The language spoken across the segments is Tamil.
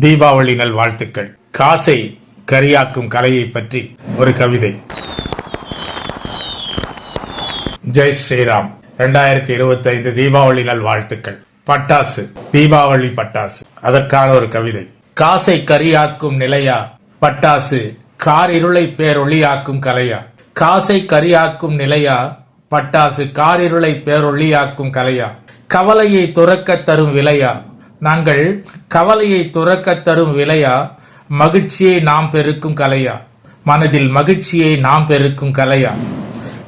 தீபாவளி நல் வாழ்த்துக்கள். காசை கரியாக்கும் கலையை பற்றி ஒரு கவிதை. ஜெய் ஸ்ரீராம். ரெண்டாயிரத்தி இருபத்தி ஐந்து தீபாவளி நல் வாழ்த்துக்கள். பட்டாசு தீபாவளி பட்டாசு. அதற்கான ஒரு கவிதை. காசை கரியாக்கும் நிலையா? பட்டாசு கார் இருளை பேரொளியாக்கும் கலையா? காசை கரியாக்கும் நிலையா? பட்டாசு காரிருளை பேரொளியாக்கும் கலையா? கவலையை துறக்க தரும் விலையா? நாங்கள் கவலையை துறக்க தரும் விலையா? மகிழ்ச்சியை நாம் பெருக்கும் கலையா? மனதில் மகிழ்ச்சியை நாம் பெருக்கும் கலையா?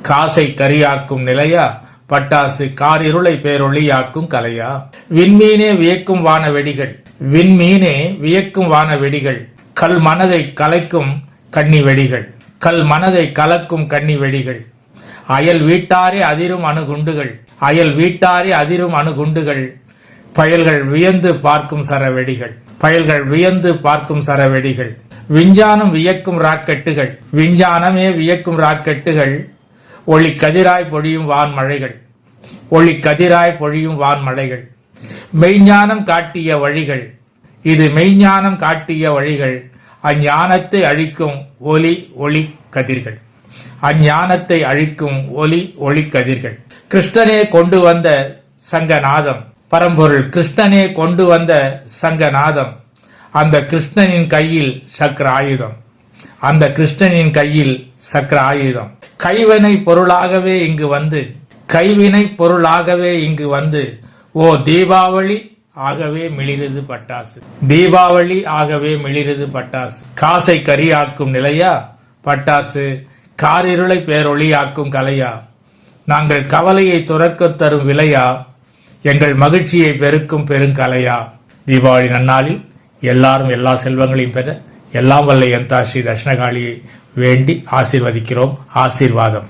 காசை கரியாக்கும் நிலையா? பட்டாசு காரிருளை பேரொளியாக்கும் கலையா? விண்மீனே வியக்கும் வான வெடிகள். விண்மீனே வியக்கும் வான வெடிகள். கல் மனதை கலைக்கும் கன்னி வெடிகள். கல் மனதை கலக்கும் கன்னி வெடிகள். அயல் வீட்டாரே அதிரும் அணுகுண்டுகள். அயல் வீட்டாரே அதிரும் அணுகுண்டுகள். பயல்கள் வியந்து பார்க்கும் சரவெடிகள். பயல்கள் வியந்து பார்க்கும் சரவெடிகள். விஞ்ஞானம் வியக்கும் ராக்கெட்டுகள். விஞ்ஞானமே வியக்கும் ராக்கெட்டுகள். ஒளி கதிராய் பொழியும் வான்மழைகள். ஒளி கதிராய் பொழியும் வான்மழைகள். மெய்ஞானம் காட்டிய வழிகள். இது மெய்ஞானம் காட்டிய வழிகள். அஞ்ஞானத்தை அழிக்கும் ஒலி ஒளி கதிர்கள். அஞ்ஞானத்தை அழிக்கும் ஒலி ஒளி கதிர்கள். கிருஷ்ணனே கொண்டு வந்த சங்கநாதம். பரம்பொருள் கிருஷ்ணனே கொண்டு வந்த சங்கநாதம். அந்த கிருஷ்ணனின் கையில் சக்கர ஆயுதம். அந்த கிருஷ்ணனின் கையில் சக்கர ஆயுதம். கைவினை பொருளாகவே இங்கு வந்து கைவினை பொருளாகவே இங்கு வந்து ஓ தீபாவளி ஆகவே மிளிரது பட்டாசு. தீபாவளி ஆகவே மிளிரது பட்டாசு. காசை கரியாக்கும் நிலையா? பட்டாசு. காரிருளை பேரொளியாக்கும் கலையா? நாங்கள் கவலையை துறக்க தரும் விலையா? எங்கள் மகிழ்ச்சியை பெருக்கும் பெருங்கலையா? தீபாவளி நன்னாளில் எல்லாரும் எல்லா செல்வங்களையும் பெற எல்லாம் வல்ல எந்தா ஸ்ரீ தட்சிணகாளியை வேண்டி ஆசீர்வதிக்கிறோம். ஆசீர்வாதம்.